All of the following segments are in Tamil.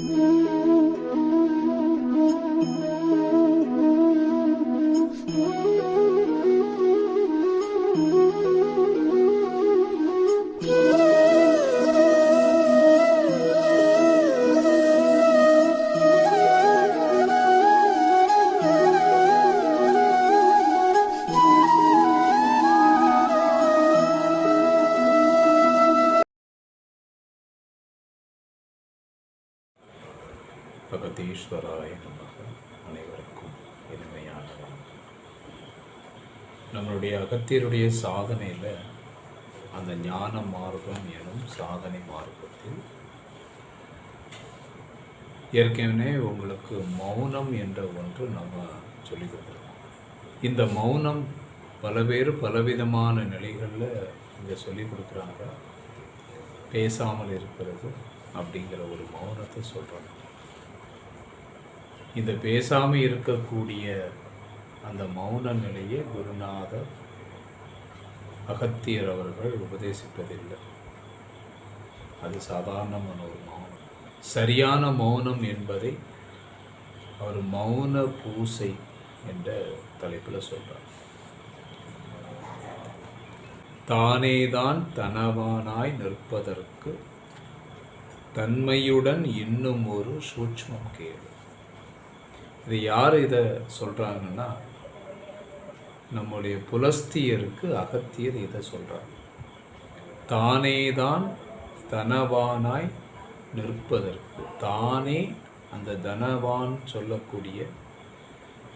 Mm-hmm. நம்மளுடைய அகத்தியருடைய சாதனையில் அந்த ஞான மார்க்கம் எனும் சாதனை மார்க்கத்தில் ஏற்கனவே உங்களுக்கு மௌனம் என்ற ஒன்று நம்ம சொல்லிக் கொடுக்குறோம் இந்த மௌனம் பல பேர் பலவிதமான நிலைகளில் இங்கே சொல்லிக் கொடுக்குறாங்க. பேசாமல் இருக்கிறது அப்படிங்கிற ஒரு மௌனத்தை சொல்கிறாங்க இந்த பேசாமல் இருக்கக்கூடிய அந்த மௌன நிலையை குருநாதர் அகத்தியர் அவர்கள் உபதேசிப்பதில்லை. அது சாதாரணமான ஒரு மௌனம். சரியான மௌனம் என்பதை அவர் மௌன பூசை என்ற தலைப்பில் சொல்றார். தானேதான் தனவானாய் நிற்பதற்கு தன்மையுடன் இன்னும் ஒரு சூட்ச்மம் கேது இது யார் இதை சொல்கிறாங்கன்னா நம்முடைய புலஸ்தியருக்கு அகத்தியர் இதை சொல்கிறார் தானேதான் தனவானாய் நிற்பதற்கு தானே அந்த தனவான் சொல்லக்கூடிய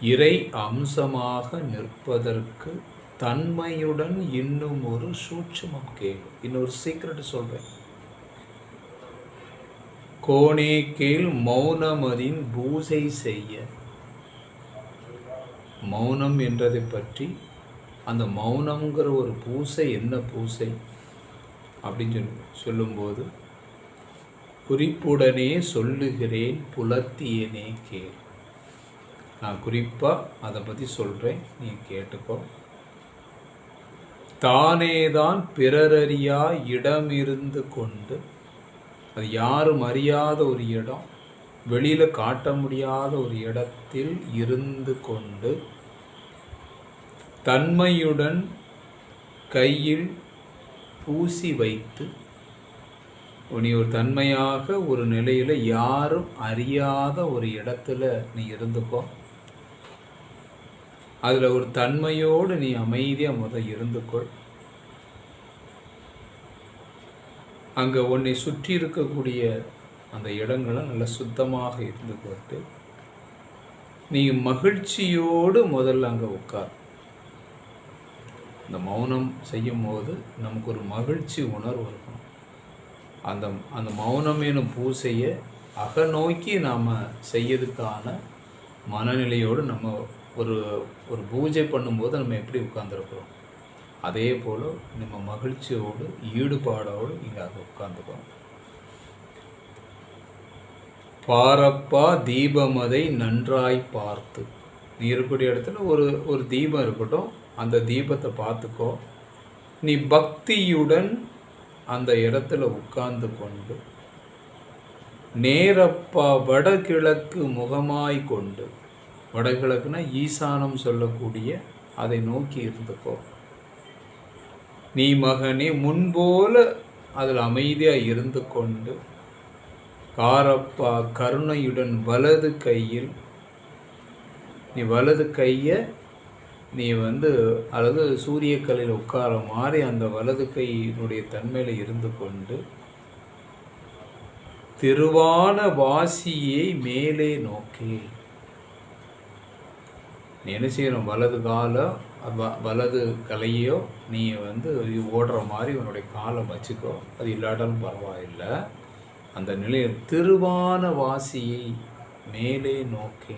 இறை அம்சமாக நிற்பதற்கு தன்மையுடன் இன்னும் ஒரு சூட்சுமம் கேளு. இன்னொரு சீக்ரெட் சொல்கிறேன் கோணே கீழ் மௌனமதின் பூஜை செய்ய மௌனம் என்றதை பற்றி அந்த மௌனங்கிற ஒரு பூசை என்ன பூசை அப்படின்னு சொல்லி சொல்லும்போது குறிப்புடனே சொல்லுகிறேன் புலத்தியனே கேள். நான் குறிப்பாக அதை பற்றி சொல்கிறேன் நீ கேட்டுக்கோ. தானேதான் பிறரறியா இடமிருந்து கொண்டு அது யாரும் அறியாத ஒரு இடம் வெளியில் காட்ட முடியாத ஒரு இடத்தில் இருந்து கொண்டு தன்மையுடன் கையில் பூசி வைத்து நீ ஒரு தன்மையாக ஒரு நிலையில் யாரும் அறியாத ஒரு இடத்துல நீ இருந்துக்கோ. அதில் ஒரு தன்மையோடு நீ அமைதியாக முத இருந்துக்கொள். அங்கே உன்னை சுற்றி இருக்கக்கூடிய அந்த இடங்களை நல்ல சுத்தமாக இருந்து கொண்டு நீ மகிழ்ச்சியோடு முதல்ல அங்கே உட்கார். இந்த மௌனம் செய்யும் போது நமக்கு ஒரு மகிழ்ச்சி உணர்வு இருக்கும். அந்த அந்த மௌனம் எனும் பூசையை அகநோக்கி நாம் செய்யறதுக்கான மனநிலையோடு நம்ம ஒரு ஒரு பூஜை பண்ணும்போது நம்ம எப்படி உட்காந்துருக்குறோம் அதே போல் நம்ம மகிழ்ச்சியோடு ஈடுபாடோடு இங்கே அங்கே உட்காந்துக்கிறோம் பாரப்பா தீபமதை நன்றாய் பார்த்து. நீ இருக்கக்கூடிய இடத்துல ஒரு ஒரு தீபம் இருக்கட்டும் அந்த தீபத்தை பார்த்துக்கோ. நீ பக்தியுடன் அந்த இடத்துல உட்கார்ந்து கொண்டு நேரப்பா வடகிழக்கு முகமாய் கொண்டு வடகிழக்குனா ஈசானம் சொல்லக்கூடிய அதை நோக்கி இருந்துக்கோ. நீ மகனே முன்போல அதில் அமைதியாக இருந்து கொண்டு காரப்பா கருணையுடன் வலது கையில் நீ வலது கையை நீ வந்து அல்லது சூரியக்கலையில் உட்கார மாதிரி அந்த வலது கையினுடைய தன்மையில் இருந்து கொண்டு திருவான வாசியை மேலே நோக்கி. நீ என்ன செய்யணும்? வலது காலை வ- வலது கலையோ நீ வந்து ஓடுற மாதிரி உன்னுடைய காலை வச்சுக்கோ. அது இல்லாட்டாலும் பரவாயில்லை. அந்த நிலையில் திருவான வாசியை மேலே நோக்கி.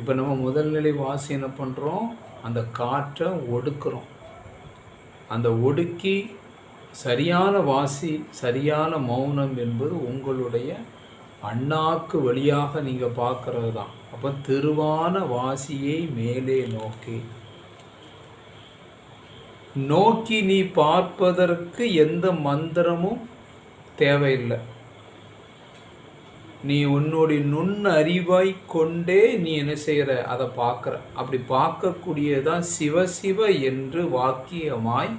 இப்போ நம்ம முதல் நிலை வாசி என்ன பண்ணுறோம் அந்த காற்றை ஒடுக்குறோம். அந்த ஒடுக்கி சரியான வாசி சரியான மௌனம் என்பது உங்களுடைய அண்ணாக்கு வழியாக நீங்கள் பார்க்கறது தான் அப்போ திருவான வாசியை மேலே நோக்கி. நோக்கி நீ பார்ப்பதற்கு எந்த மந்திரமும் தேவையில்லை. நீ உன்னுடைய நுண் அறிவாய் கொண்டே நீ என்ன செய்கிற அதை பார்க்குற. அப்படி பார்க்கக்கூடியதான் சிவ சிவ என்று வாக்கியமாய்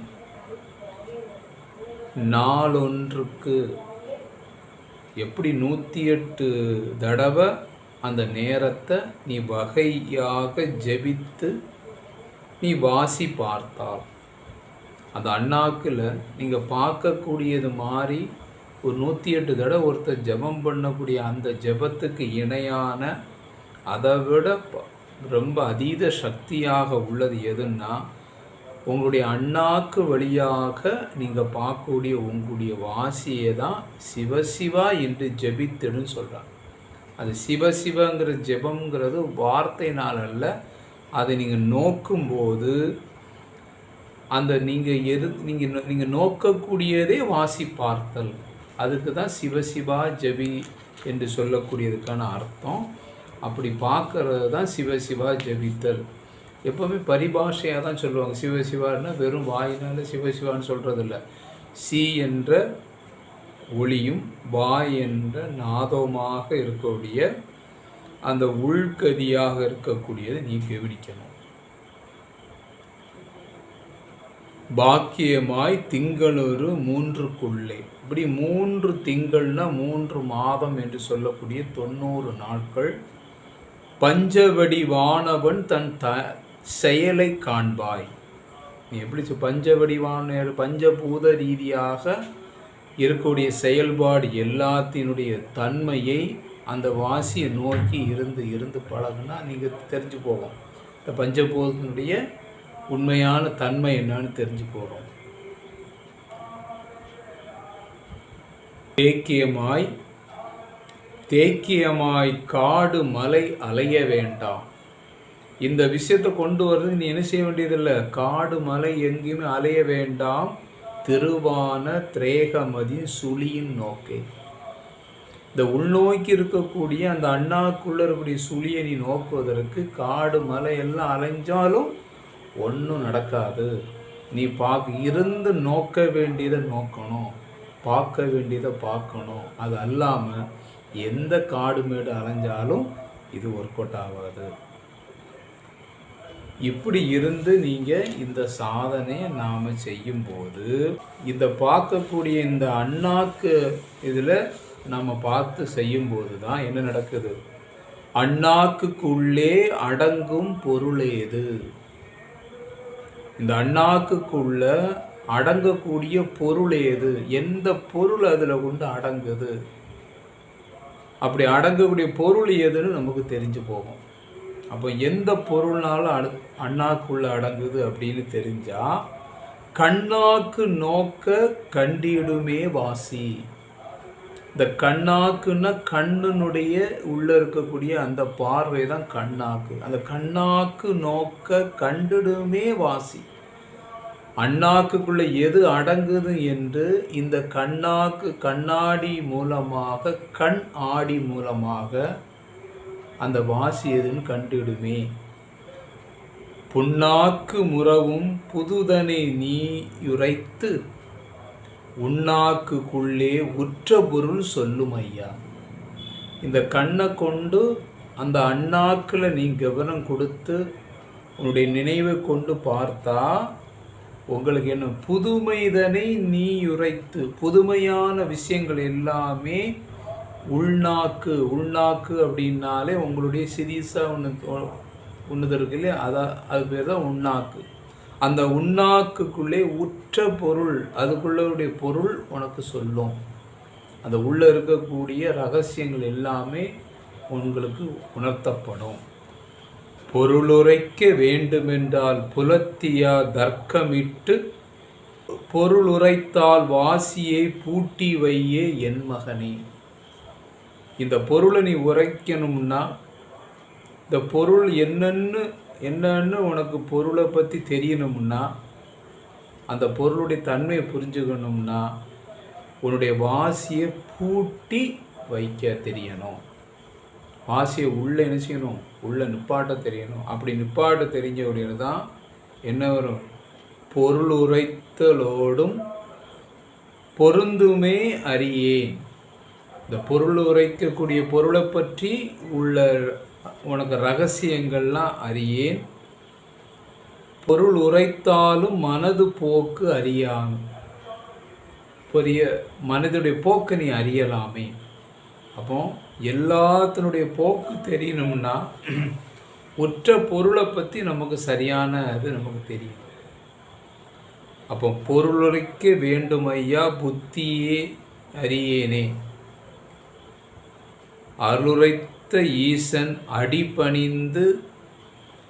நாளொன்றுக்கு. எப்படி நூற்றி எட்டு தடவை அந்த நேரத்தை நீ வகையாக ஜெபித்து நீ வாசி பார்த்தால். அந்த அண்ணாக்கில் நீங்கள் பார்க்கக்கூடியது மாதிரி ஒரு நூற்றி எட்டு தடவை ஒருத்தர் ஜெபம் பண்ணக்கூடிய அந்த ஜெபத்துக்கு இணையான அதை விட ரொம்ப அதீத சக்தியாக உள்ளது எதுன்னா உங்களுடைய அண்ணாக்கு வழியாக நீங்கள் பார்க்கக்கூடிய உங்களுடைய வாசியை தான் சிவசிவா என்று ஜெபித்துன்னு சொல்கிறாங்க அது சிவசிவங்கிற ஜெபங்கிறது வார்த்தையினால் அல்ல. அதை நீங்கள் நோக்கும்போது அந்த நீங்கள் எது நீங்கள் நீங்கள் நோக்கக்கூடியதே வாசி பார்த்தல். அதுக்கு தான் சிவசிவா ஜெபி என்று சொல்லக்கூடியதுக்கான அர்த்தம். அப்படி பார்க்கறது தான் சிவசிவா ஜபித்தல். எப்போவுமே பரிபாஷையாக தான் சொல்லுவாங்க. சிவசிவான்னா வெறும் வாயினால் சிவசிவான்னு சொல்கிறதில்ல சி என்ற ஒளியும் வாய் என்ற நாதமாக இருக்கக்கூடிய அந்த உள்கதியாக இருக்கக்கூடியதை நீ கவனிக்கணும். பாக்கியமாய் திங்களொரு மூன்றுக்குள்ளே. இப்படி மூன்று திங்கள்னா மூன்று மாதம் என்று சொல்லக்கூடிய தொண்ணூறு நாட்கள். பஞ்சவடிவானவன் தன் த செயலை காண்பாய். நீ எப்படி பஞ்சவடிவான பஞ்சபூத ரீதியாக இருக்கக்கூடிய செயல்பாடு எல்லாத்தினுடைய தன்மையை அந்த வாசியை நோக்கி இருந்து இருந்து பழகுனா நீங்கள் தெரிஞ்சு போவோம் இந்த பஞ்சபூதத்தினுடைய உண்மையான தன்மை என்னன்னு தெரிஞ்சு போகிறோம் தேக்கியமாய் தேக்கியமாய் காடு மலை அலைய வேண்டாம். இந்த விஷயத்தை கொண்டு வர்றது நீ என்ன செய்ய வேண்டியதில்லை? காடு மலை எங்கேயுமே அலைய வேண்டாம். திருவான திரேகமதி சுழியின் நோக்கே. இந்த உள்நோக்கி இருக்கக்கூடிய அந்த அண்ணாக்குள்ள இருக்கக்கூடிய சுழியை நீ நோக்குவதற்கு காடு மலை எல்லாம் அலைஞ்சாலும் ஒன்றும் நடக்காது. நீ பார்க்க இருந்து நோக்க வேண்டியதை நோக்கணும். பார்க்க வேண்டியதை பார்க்கணும் அது அல்லாமல் எந்த காடு மேடு அலைஞ்சாலும் இது ஒர்க் அவுட் ஆகாது. இப்படி இருந்து நீங்கள் இந்த சாதனையை நாம் செய்யும்போது இந்த பார்க்கக்கூடிய இந்த அண்ணாக்கு இதில் நம்ம பார்த்து செய்யும்போது தான் என்ன நடக்குது? அண்ணாக்குள்ளே அடங்கும் பொருளேது இந்த அண்ணாக்குள்ள அடங்கக்கூடிய பொருள் ஏது? எந்த பொருள் அதில் கொண்டு அடங்குது? அப்படி அடங்கக்கூடிய பொருள் எதுன்னு நமக்கு தெரிஞ்சு போகும். அப்போ எந்த பொருள்னாலும் அடு அண்ணாக்குள்ள அடங்குது அப்படின்னு தெரிஞ்சால் கண்ணாக்கு நோக்க கண்டிடுமே வாசி. இந்த கண்ணாக்குன்னா கண்ணினுடைய உள்ள இருக்கக்கூடிய அந்த பார்வை தான் கண்ணாக்கு. அந்த கண்ணாக்கு நோக்க கண்டிடுமே வாசி. அண்ணாக்குக்குள்ள எது அடங்குது என்று இந்த கண்ணாக்கு கண்ணாடி மூலமாக கண் ஆடி மூலமாக அந்த வாசி எதுன்னு கண்டிடுமே. புண்ணாக்கு முறவும் புதுதனை நீயுரைத்து உண்ணாக்குக்குள்ளே உற்ற பொருள் சொல்லும் ஐயா. இந்த கண்ணை கொண்டு அந்த அண்ணாக்கில் நீ கவனம் கொடுத்து உன்னுடைய நினைவை கொண்டு பார்த்தா உங்களுக்கு என்ன? புதுமைதனை நீ உரைத்து புதுமையான விஷயங்கள் எல்லாமே உள்நாக்கு உள்நாக்கு அப்படின்னாலே உங்களுடைய சிரீஸாக ஒன்று ஒன்று இருக்கு இல்லையா? அதான் அது பேர் தான் உண்ணாக்கு அந்த உண்ணாக்குக்குள்ளே உற்ற பொருள் அதுக்குள்ளவுடைய பொருள் உனக்கு சொல்லும். அந்த உள்ளே இருக்கக்கூடிய ரகசியங்கள் எல்லாமே உங்களுக்கு உணர்த்தப்படும். பொருளுரைக்க வேண்டுமென்றால் புலத்தியா தர்க்கமிட்டு பொருளுரைத்தால் வாசியை பூட்டி வையே என் மகனே. இந்த பொருளை நீ உரைக்கணும்னா இந்த பொருள் என்னன்னு என்னன்னு உனக்கு பொருளை பற்றி தெரியணும்னா அந்த பொருளுடைய தன்மையை புரிஞ்சுக்கணும்னா உன்னுடைய வாசியை பூட்டி வைக்க தெரியணும். வாசியை உள்ளே என்ன செய்யணும்? உள்ளே நிப்பாட்ட தெரியணும். அப்படி நிப்பாட்ட தெரிஞ்ச தான் என்ன வரும்? பொருள் உரைத்தலோடும் பொருந்துமே அறியேன். இந்த பொருள் உரைக்கக்கூடிய பொருளை பற்றி உள்ள உனக்கு ரகசியங்கள்லாம் அறியேன். பொருள் உரைத்தாலும் மனது போக்கு அறியான் பெரிய மனதுடைய போக்கு நீ அறியலாமே. அப்போ எல்லாத்தினுடைய போக்கு தெரியணும்னா உற்ற பொருளை பற்றி நமக்கு சரியான இது நமக்கு தெரியும். அப்போ பொருளுரைக்க வேண்டும் ஐயா புத்தியே அறியேனே. அருளுரைத்த ஈசன் அடிபணிந்து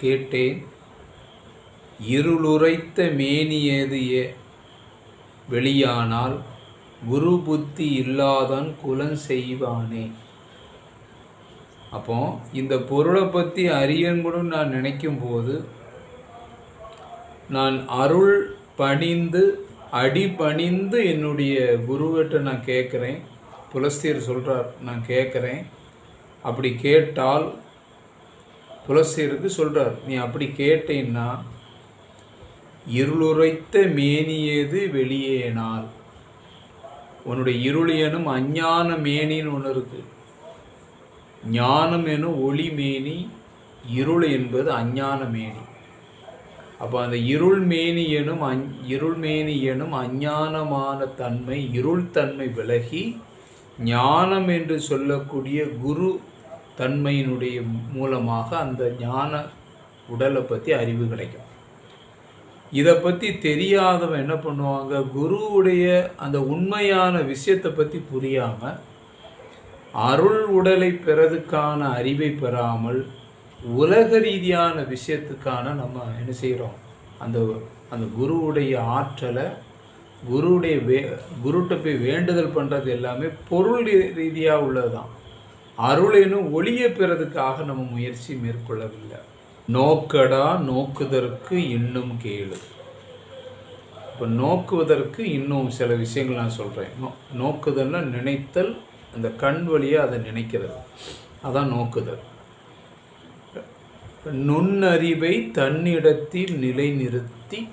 கேட்டேன் இருளுரைத்த மேனியது ஏ வெளியானால் குரு புத்தி இல்லாதான் குலம் செய்வானே. அப்போ இந்த பொருளை பற்றி அறியணும்னு நான் நினைக்கும் போது நான் அருள் பணிந்து அடி பணிந்து என்னுடைய குருவிட்ட நான் கேட்குறேன். புலஸ்தியர் சொல்கிறார் நான் கேட்குறேன். அப்படி கேட்டால் புலஸ்தியருக்கு சொல்கிறார் நீ அப்படி கேட்டேன்னா இருளுரைத்த மேனியது வெளியேனால். உன்னுடைய இருளியனும் அஞ்ஞான மேனின்னு ஒன்று இருக்குது ஞானம் எனும் ஒளி மேனி இருள் என்பது அஞ்ஞான மேனி. அப்போ அந்த இருள் மேனி எனும் அஞ் இருள் மேனி எனும் அஞ்ஞானமான தன்மை இருள் தன்மை விலகி ஞானம் என்று சொல்லக்கூடிய குரு தன்மையினுடைய மூலமாக அந்த ஞான உடலை பற்றி அறிவு கிடைக்கும். இதை பற்றி தெரியாதவன் என்ன பண்ணுவாங்க? குருவுடைய அந்த உண்மையான விஷயத்தை பற்றி புரியாமல் அருள் உடலை பெறதுக்கான அறிவை பெறாமல் உலக ரீதியான விஷயத்துக்கான நம்ம என்ன செய்கிறோம் அந்த அந்த குருவுடைய ஆற்றலை குருவுடைய வே குருட்ட போய் வேண்டுதல் பண்ணுறது எல்லாமே பொருள் ரீதியாக உள்ளது தான் அருளினும் ஒளியை பெறதுக்காக நம்ம முயற்சி மேற்கொள்ளவில்லை. நோக்கடா நோக்குதற்கு இன்னும் கேளு. இப்போ நோக்குவதற்கு இன்னும் சில விஷயங்கள் நான் சொல்கிறேன் நோ நோக்குதல்னா நினைத்தல் அந்த கண் வழியாக அதை நினைக்கிறது. அதான் நோக்குதல். நுண்ணறிவை தன்னிடத்தில் நிலைநிறுத்தி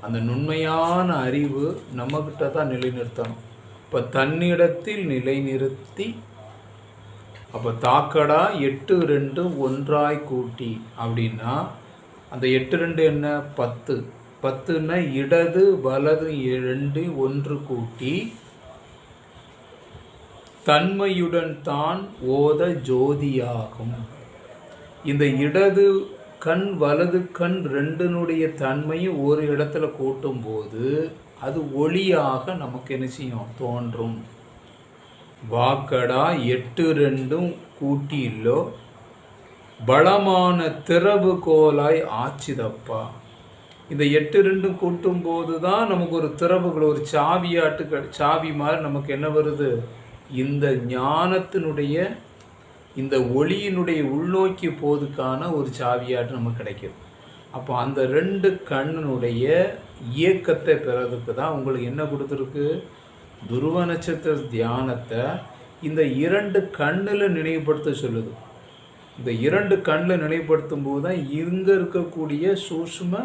அந்த நுண்மையான அறிவு நம்மக்கிட்ட தான் நிலைநிறுத்தணும். இப்போ தன்னிடத்தில் நிலைநிறுத்தி அப்போ தாக்கடா எட்டு ரெண்டு ஒன்றாய் கூட்டி. அப்படின்னா அந்த எட்டு ரெண்டு என்ன? பத்து. பத்துன்னா இடது வலது ரெண்டு ஒன்று கூட்டி தன்மையுடன் தான் ஓத ஜோதியாகும். இந்த இடது கண் வலது கண் ரெண்டினுடைய தன்மையும் ஒரு இடத்துல கூட்டும்போது அது ஒளியாக நமக்கு என்ன செய்யும்? தோன்றும். வாக்கடா எட்டு ரெண்டும் கூட்டியில்லோ. பலமான திறவு கோலாய் ஆச்சிதப்பா. இந்த எட்டு ரெண்டும் கூட்டும் போது தான் நமக்கு ஒரு திறவுகள் ஒரு சாவியாட்டு சாவி மாதிரி நமக்கு என்ன வருது? இந்த ஞானத்தினுடைய இந்த ஒளியினுடைய உள்நோக்கி போதுக்கான ஒரு சாவியாட்டு நமக்கு கிடைக்கிது. அப்போ அந்த ரெண்டு கண்ணினுடைய இயக்கத்தை பெறதுக்கு தான் உங்களுக்கு என்ன கொடுத்துருக்கு? துருவ நட்சத்திர தியானத்தை இந்த இரண்டு கண்ணில் நினைவுபடுத்த சொல்லுது. இந்த இரண்டு கண்ணில் நினைவுபடுத்தும் போது தான் இங்கே இருக்கக்கூடிய சூஷ்ம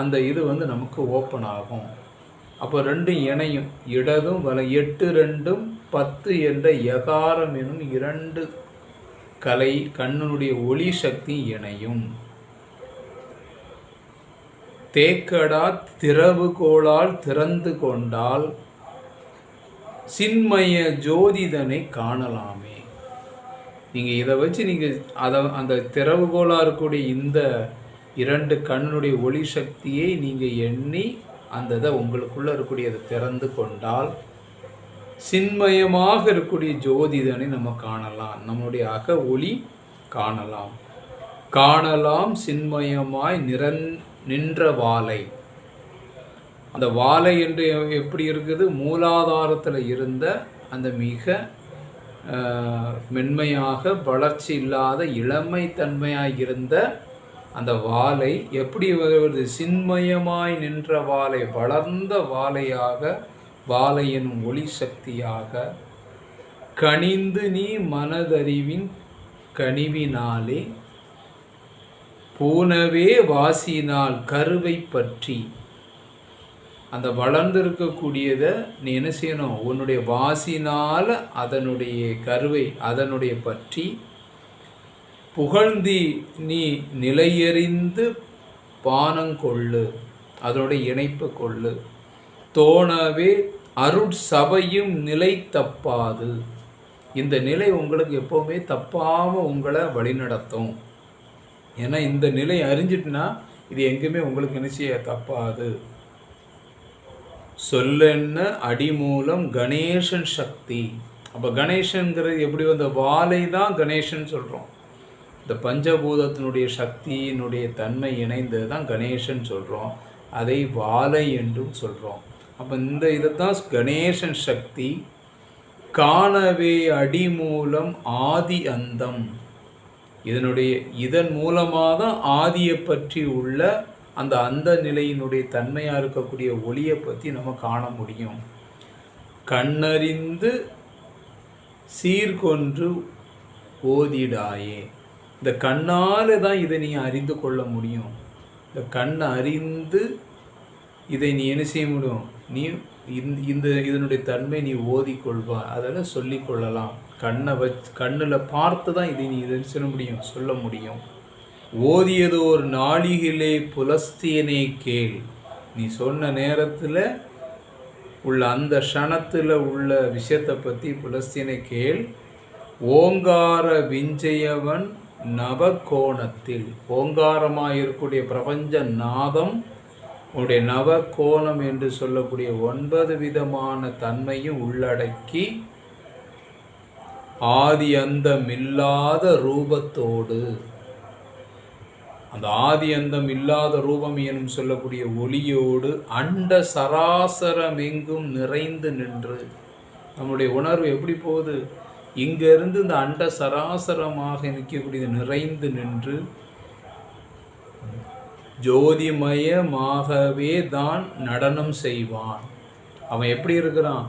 அந்த இது வந்து நமக்கு ஓப்பன் ஆகும். அப்போ ரெண்டும் இணையும். இடதும் வல எட்டு ரெண்டும் பத்து என்ற எகாரம் எனும் இரண்டு கலை கண்ணனுடைய ஒளி சக்தி இணையும். தேக்கடா திறவுகோளால் திறந்து கொண்டால் சின்மய ஜோதிதனை காணலாமே. நீங்கள் இதை வச்சு நீங்கள் அதை அந்த திறவுகோளாக இருக்கக்கூடிய இந்த இரண்டு கண்ணுடைய ஒளி சக்தியை நீங்கள் எண்ணி அந்த இதை உங்களுக்குள்ளே இருக்கக்கூடிய அதை திறந்து கொண்டால் சின்மயமாக இருக்கக்கூடிய ஜோதிதனை நம்ம காணலாம். நம்மளுடைய அக ஒளி காணலாம். காணலாம் சின்மயமாய் நிறன் நின்ற வாலை அந்த வாழை என்று எப்படி இருக்குது? மூலாதாரத்தில் இருந்த அந்த மிக மென்மையாக வளர்ச்சி இல்லாத இளமை தன்மையாக இருந்த அந்த வாழை எப்படி வருவது சின்மயமாய் நின்ற வாழை வளர்ந்த வாழையாக வாழையின் ஒளி சக்தியாக கனிந்து நீ மனதறிவின் கனிவினாலே பூனவே வாசினால் கருவை பற்றி அந்த வளர்ந்து இருக்கக்கூடியதை நீ என்ன செய்யணும்? உன்னுடைய வாசினால் அதனுடைய கருவை அதனுடைய பற்றி புகழ்ந்தி நீ நிலையறிந்து பானங்கொள்ளு அதனுடைய இணைப்பு கொள்ளு. தோணவே அருட்சபையும் நிலை தப்பாது. இந்த நிலை உங்களுக்கு எப்போவுமே தப்பாமல் உங்களை வழிநடத்தும். ஏன்னா இந்த நிலை அறிஞ்சிட்டுனா இது எங்கேயுமே உங்களுக்கு என்ன செய்ய தப்பாது. சொல்லென்ன அடிமூலம் கணேசன் சக்தி. அப்போ கணேசன்கிறது எப்படி வந்த வாலை தான் கணேசன் சொல்கிறோம் இந்த பஞ்சபூதத்தினுடைய சக்தியினுடைய தன்மை இணைந்தது தான் கணேசன் சொல்கிறோம் அதை வாலை என்றும் சொல்கிறோம் அப்போ இந்த இதை தான் கணேசன் சக்தி. காணவே அடிமூலம் ஆதி அந்தம். இதனுடைய இதன் மூலமாக தான் ஆதியை பற்றி உள்ள அந்த அந்த நிலையினுடைய தன்மையாக இருக்கக்கூடிய ஒளியை பற்றி நம்ம காண முடியும். கண்ணறிந்து சீர்கொன்று ஓதிடாயே. இந்த கண்ணால் தான் இதை நீ அறிந்து கொள்ள முடியும். இந்த கண்ணை அறிந்து இதை நீ என்ன செய்ய முடியும்? நீ இந்த இதனுடைய தன்மை நீ ஓதிக்கொள்வா அதெல்லாம் சொல்லிக்கொள்ளலாம் கண்ணை வச் கண்ணில் பார்த்து தான் இதை நீ இதை சொல்ல முடியும்? சொல்ல முடியும். ஓதியது ஒரு நாளிகளே புலஸ்தியனே கேள். நீ சொன்ன நேரத்தில் உள்ள அந்த க்ஷணத்தில் உள்ள விஷயத்தை பற்றி புலஸ்தியனை கேள். ஓங்கார விஞ்சயவன் நவகோணத்தில். ஓங்காரமாக இருக்கக்கூடிய பிரபஞ்ச நாதம் உன்னுடைய நவகோணம் என்று சொல்லக்கூடிய ஒன்பது விதமான தன்மையும் உள்ளடக்கி ஆதி அந்தமில்லாத ரூபத்தோடு அந்த ஆதி அந்தம் இல்லாத ரூபம் எனும் சொல்லக்கூடிய ஒளியோடு அண்ட சராசரமெங்கும் நிறைந்து நின்று. நம்முடைய உணர்வு எப்படி போகுது? இங்கிருந்து இந்த அண்ட சராசரமாக நிற்கக்கூடியது நிறைந்து நின்று. ஜோதிமயமாகவே தான் நடனம் செய்வான். அவன் எப்படி இருக்கிறான்?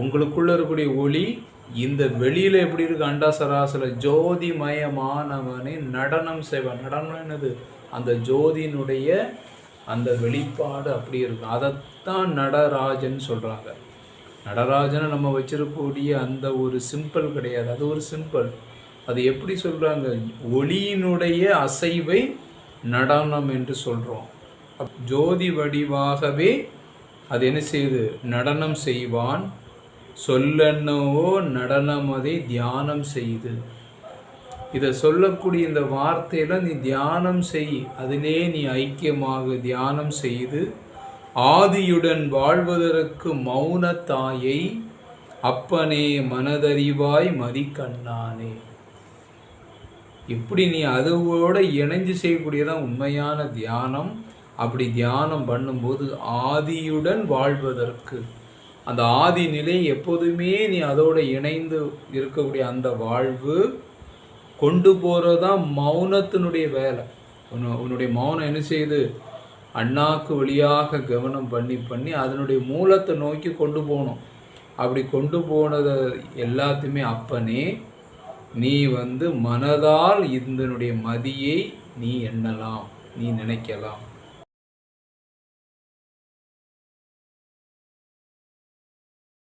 உங்களுக்குள்ள இருக்கக்கூடிய ஒளி இந்த வெளியில் எப்படி இருக்கு அண்டாசராசில் ஜோதிமயமானவனை நடனம் செய்வான் நடனம் என்னது? அந்த ஜோதியினுடைய அந்த வெளிப்பாடு அப்படி இருக்கும். அதைத்தான் நடராஜன் சொல்கிறாங்க நடராஜனை நம்ம வச்சிருக்கக்கூடிய அந்த ஒரு சிம்பிள் கிடையாது. அது ஒரு சிம்பிள். அது எப்படி சொல்கிறாங்க ஒளியினுடைய அசைவை நடனம் என்று சொல்கிறோம் ஜோதி வடிவாகவே அது என்ன செய்யுது? நடனம் செய்வான். சொல்லென்னவோ நடனம் அதை தியானம் செய்து. இதை சொல்லக்கூடிய இந்த வார்த்தையில நீ தியானம் செய் அதிலே நீ ஐக்கியமாக தியானம் செய்து ஆதியுடன் வாழ்வதற்கு மௌன தாயை அப்பனே மனதறிவாய் மதிக்கண்ணானே. இப்படி நீ அதுவோட இணைஞ்சு செய்யக்கூடியதான் உண்மையான தியானம். அப்படி தியானம் பண்ணும்போது ஆதியுடன் வாழ்வதற்கு அந்த ஆதி நிலை எப்போதுமே நீ அதோட இணைந்து இருக்கக்கூடிய அந்த வாழ்வு கொண்டு போகிறது தான் மௌனத்தினுடைய வேலை. உன் உன்னுடைய மௌனம் என்ன செய்யுது அண்ணாக்கு வழியாக கவனம் பண்ணி பண்ணி அதனுடைய மூலத்தை நோக்கி கொண்டு போகணும். அப்படி கொண்டு போனதை எல்லாத்தையுமே அப்பனே நீ வந்து மனதால் இதனுடைய மதியை நீ எண்ணலாம் நீ நினைக்கலாம்.